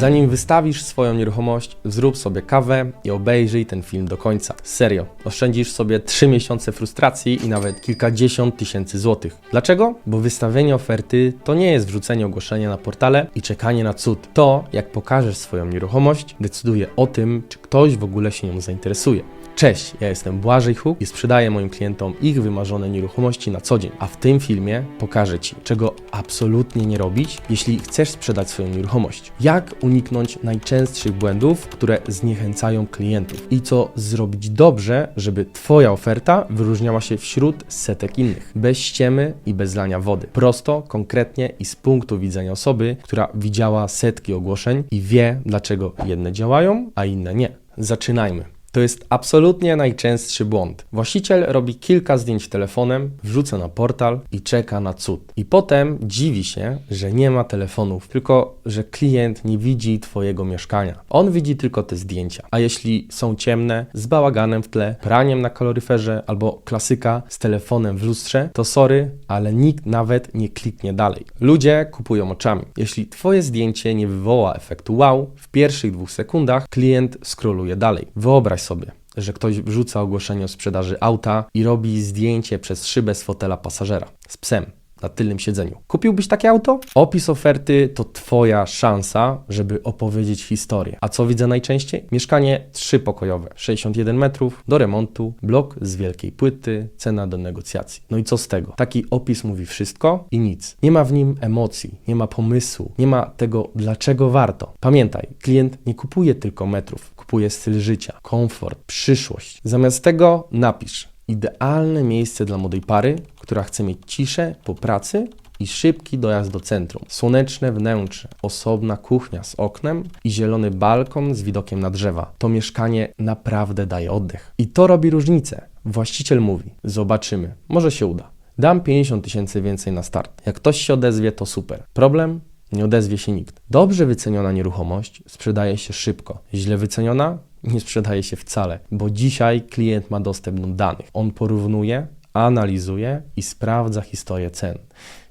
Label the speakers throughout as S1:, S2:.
S1: Zanim wystawisz swoją nieruchomość, zrób sobie kawę i obejrzyj ten film do końca. Serio, oszczędzisz sobie 3 miesiące frustracji i nawet kilkadziesiąt tysięcy złotych. Dlaczego? Bo wystawienie oferty to nie jest wrzucenie ogłoszenia na portale i czekanie na cud. To, jak pokażesz swoją nieruchomość, decyduje o tym, czy ktoś w ogóle się nią zainteresuje. Cześć, ja jestem Błażej Huk i sprzedaję moim klientom ich wymarzone nieruchomości na co dzień. A w tym filmie pokażę Ci, czego absolutnie nie robić, jeśli chcesz sprzedać swoją nieruchomość. Jak uniknąć najczęstszych błędów, które zniechęcają klientów i co zrobić dobrze, żeby Twoja oferta wyróżniała się wśród setek innych. Bez ściemy i bez lania wody. Prosto, konkretnie i z punktu widzenia osoby, która widziała setki ogłoszeń i wie, dlaczego jedne działają, a inne nie. Zaczynajmy. To jest absolutnie najczęstszy błąd. Właściciel robi kilka zdjęć telefonem, wrzuca na portal i czeka na cud. I potem dziwi się, że nie ma telefonów, tylko że klient nie widzi Twojego mieszkania. On widzi tylko te zdjęcia. A jeśli są ciemne, z bałaganem w tle, praniem na kaloryferze albo klasyka z telefonem w lustrze, to sorry, ale nikt nawet nie kliknie dalej. Ludzie kupują oczami. Jeśli Twoje zdjęcie nie wywoła efektu wow, w pierwszych dwóch sekundach klient scrolluje dalej. Wyobraź sobie, że ktoś wrzuca ogłoszenie o sprzedaży auta i robi zdjęcie przez szybę z fotela pasażera. Z psem na tylnym siedzeniu. Kupiłbyś takie auto? Opis oferty to Twoja szansa, żeby opowiedzieć historię. A co widzę najczęściej? Mieszkanie trzypokojowe, 61 metrów, do remontu, blok z wielkiej płyty, cena do negocjacji. No i co z tego? Taki opis mówi wszystko i nic. Nie ma w nim emocji, nie ma pomysłu, nie ma tego, dlaczego warto. Pamiętaj, klient nie kupuje tylko metrów, kupuje styl życia, komfort, przyszłość. Zamiast tego napisz idealne miejsce dla młodej pary, która chce mieć ciszę po pracy i szybki dojazd do centrum. Słoneczne wnętrze, osobna kuchnia z oknem i zielony balkon z widokiem na drzewa. To mieszkanie naprawdę daje oddech. I to robi różnicę. Właściciel mówi: Zobaczymy, może się uda. Dam 50 tysięcy więcej na start. Jak ktoś się odezwie, to super. Problem? Nie odezwie się nikt. Dobrze wyceniona nieruchomość sprzedaje się szybko. Źle wyceniona nie sprzedaje się wcale, bo dzisiaj klient ma dostęp do danych. On porównuje, analizuje i sprawdza historię cen.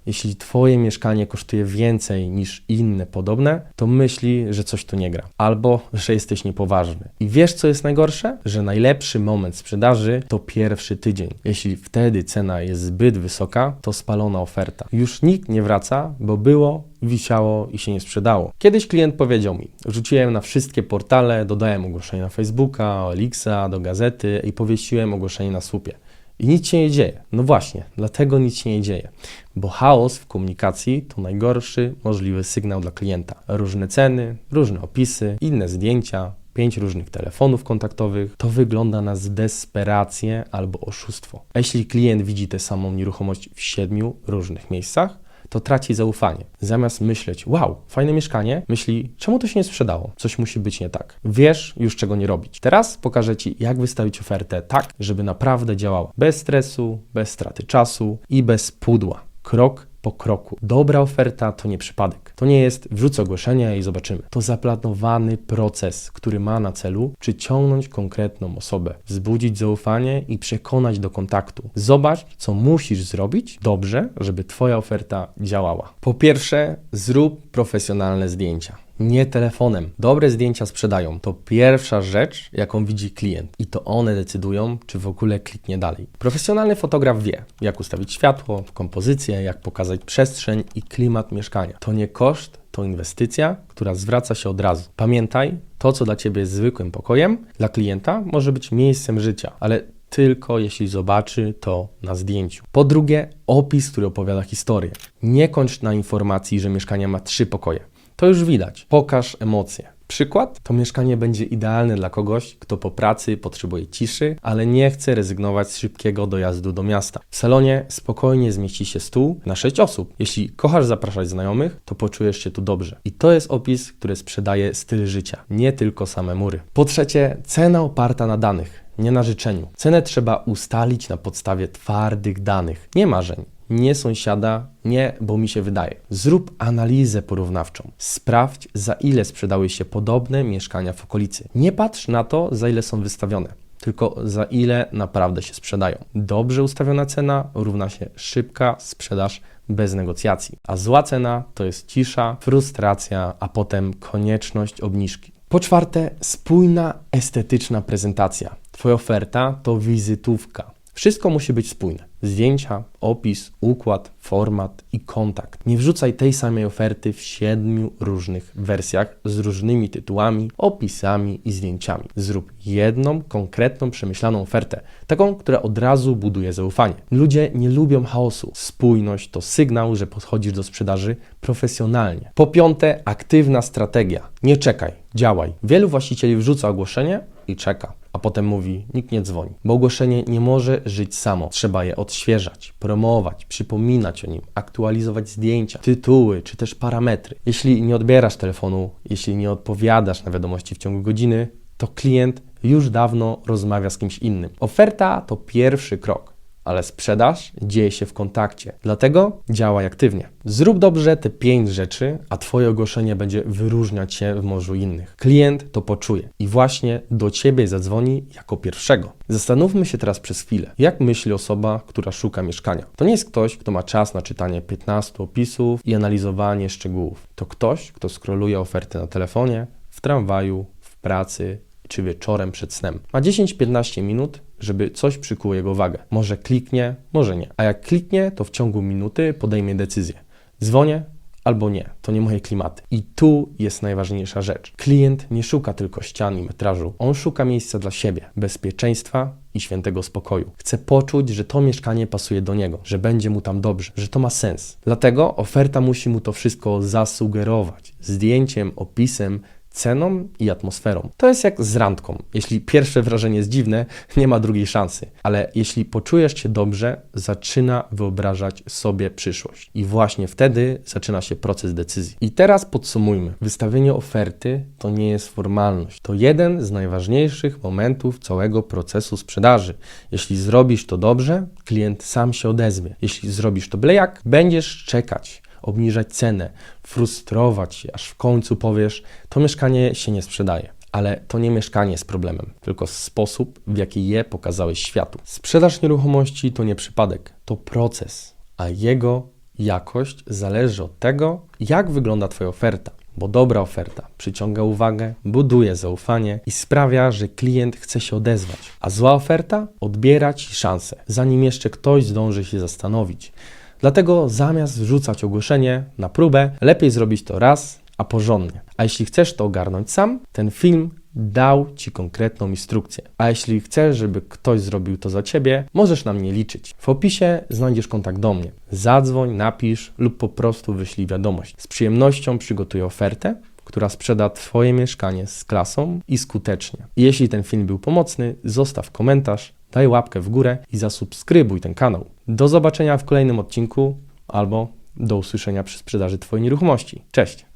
S1: Jeśli Twoje mieszkanie kosztuje więcej niż inne podobne, to myśli, że coś tu nie gra, albo że jesteś niepoważny. I wiesz, co jest najgorsze? Że najlepszy moment sprzedaży to pierwszy tydzień. Jeśli wtedy cena jest zbyt wysoka, to spalona oferta. Już nikt nie wraca, bo było, wisiało i się nie sprzedało. Kiedyś klient powiedział mi, rzuciłem na wszystkie portale, dodałem ogłoszenie na Facebooka, Olixa, do gazety i powiesiłem ogłoszenie na słupie. I nic się nie dzieje. No właśnie, dlatego nic się nie dzieje. Bo chaos w komunikacji to najgorszy możliwy sygnał dla klienta. Różne ceny, różne opisy, inne zdjęcia, pięć różnych telefonów kontaktowych. To wygląda na desperację albo oszustwo. A jeśli klient widzi tę samą nieruchomość w siedmiu różnych miejscach, to traci zaufanie. Zamiast myśleć, wow, fajne mieszkanie, myśli, czemu to się nie sprzedało? Coś musi być nie tak. Wiesz już czego nie robić. Teraz pokażę Ci, jak wystawić ofertę tak, żeby naprawdę działała. Bez stresu, bez straty czasu i bez pudła. Krok po kroku. Dobra oferta to nie przypadek. To nie jest wrzucę ogłoszenie i zobaczymy. To zaplanowany proces, który ma na celu przyciągnąć konkretną osobę, wzbudzić zaufanie i przekonać do kontaktu. Zobacz, co musisz zrobić dobrze, żeby Twoja oferta działała. Po pierwsze, zrób profesjonalne zdjęcia nie telefonem. Dobre zdjęcia sprzedają. To pierwsza rzecz, jaką widzi klient i to one decydują, czy w ogóle kliknie dalej. Profesjonalny fotograf wie, jak ustawić światło, kompozycję, jak pokazać przestrzeń i klimat mieszkania. To nie koszt, to inwestycja, która zwraca się od razu. Pamiętaj, to co dla Ciebie jest zwykłym pokojem, dla klienta może być miejscem życia, ale tylko jeśli zobaczy to na zdjęciu. Po drugie, opis, który opowiada historię. Nie kończ na informacji, że mieszkanie ma trzy pokoje. To już widać. Pokaż emocje. Przykład? To mieszkanie będzie idealne dla kogoś, kto po pracy potrzebuje ciszy, ale nie chce rezygnować z szybkiego dojazdu do miasta. W salonie spokojnie zmieści się stół na 6 osób. Jeśli kochasz zapraszać znajomych, to poczujesz się tu dobrze. I to jest opis, który sprzedaje styl życia, nie tylko same mury. Po trzecie, cena oparta na danych, nie na życzeniu. Cenę trzeba ustalić na podstawie twardych danych, nie marzeń nie sąsiada, nie, bo mi się wydaje. Zrób analizę porównawczą. Sprawdź, za ile sprzedały się podobne mieszkania w okolicy. Nie patrz na to, za ile są wystawione. tylko za ile naprawdę się sprzedają. Dobrze ustawiona cena równa się szybka sprzedaż bez negocjacji, a zła cena to jest cisza, frustracja, a potem konieczność obniżki. Po czwarte, spójna, estetyczna prezentacja. Twoja oferta to wizytówka. Wszystko musi być spójne. Zdjęcia, opis, układ, format i kontakt. Nie wrzucaj tej samej oferty w siedmiu różnych wersjach z różnymi tytułami, opisami i zdjęciami. Zrób jedną, konkretną, przemyślaną ofertę. Taką, która od razu buduje zaufanie. Ludzie nie lubią chaosu. Spójność to sygnał, że podchodzisz do sprzedaży profesjonalnie. Po piąte, aktywna strategia. Nie czekaj, działaj. Wielu właścicieli wrzuca ogłoszenie i czeka, a potem mówi: Nikt nie dzwoni, bo ogłoszenie nie może żyć samo. Trzeba je odświeżać, promować, przypominać o nim, aktualizować zdjęcia, tytuły czy też parametry. Jeśli nie odbierasz telefonu, jeśli nie odpowiadasz na wiadomości w ciągu godziny, to klient już dawno rozmawia z kimś innym. Oferta to pierwszy krok ale sprzedaż dzieje się w kontakcie. Dlatego działaj aktywnie. Zrób dobrze te pięć rzeczy, a Twoje ogłoszenie będzie wyróżniać się w morzu innych. Klient to poczuje i właśnie do Ciebie zadzwoni jako pierwszego. Zastanówmy się teraz przez chwilę, jak myśli osoba, która szuka mieszkania. To nie jest ktoś, kto ma czas na czytanie 15 opisów i analizowanie szczegółów. To ktoś, kto skroluje oferty na telefonie, w tramwaju, w pracy czy wieczorem przed snem. Ma 10-15 minut, żeby coś przykuło jego uwagę. Może kliknie, może nie. A jak kliknie, to w ciągu minuty podejmie decyzję. Dzwonię albo nie. To nie moje klimaty. I tu jest najważniejsza rzecz. Klient nie szuka tylko ścian i metrażu. On szuka miejsca dla siebie, bezpieczeństwa i świętego spokoju. Chce poczuć, że to mieszkanie pasuje do niego, że będzie mu tam dobrze, że to ma sens. Dlatego oferta musi mu to wszystko zasugerować. Zdjęciem, opisem, ceną i atmosferą. To jest jak z randką. Jeśli pierwsze wrażenie jest dziwne, nie ma drugiej szansy. Ale jeśli poczujesz się dobrze, zaczyna wyobrażać sobie przyszłość. I właśnie wtedy zaczyna się proces decyzji. I teraz podsumujmy. Wystawienie oferty to nie jest formalność. To jeden z najważniejszych momentów całego procesu sprzedaży. Jeśli zrobisz to dobrze, klient sam się odezwie. Jeśli zrobisz to byle jak, będziesz czekać obniżać cenę, frustrować się, aż w końcu powiesz, to mieszkanie się nie sprzedaje. Ale to nie mieszkanie jest problemem, tylko sposób, w jaki je pokazałeś światu. Sprzedaż nieruchomości to nie przypadek, to proces, a jego jakość zależy od tego, jak wygląda Twoja oferta. Bo dobra oferta przyciąga uwagę, buduje zaufanie i sprawia, że klient chce się odezwać, a zła oferta odbiera Ci szansę, zanim jeszcze ktoś zdąży się zastanowić. Dlatego zamiast wrzucać ogłoszenie na próbę, lepiej zrobić to raz, a porządnie. A jeśli chcesz to ogarnąć sam, ten film dał Ci konkretną instrukcję. A jeśli chcesz, żeby ktoś zrobił to za Ciebie, możesz na mnie liczyć. W opisie znajdziesz kontakt do mnie. Zadzwoń, napisz lub po prostu wyślij wiadomość. Z przyjemnością przygotuję ofertę, która sprzeda Twoje mieszkanie z klasą i skutecznie. Jeśli ten film był pomocny, zostaw komentarz, daj łapkę w górę i zasubskrybuj ten kanał. Do zobaczenia w kolejnym odcinku albo do usłyszenia przy sprzedaży Twojej nieruchomości. Cześć!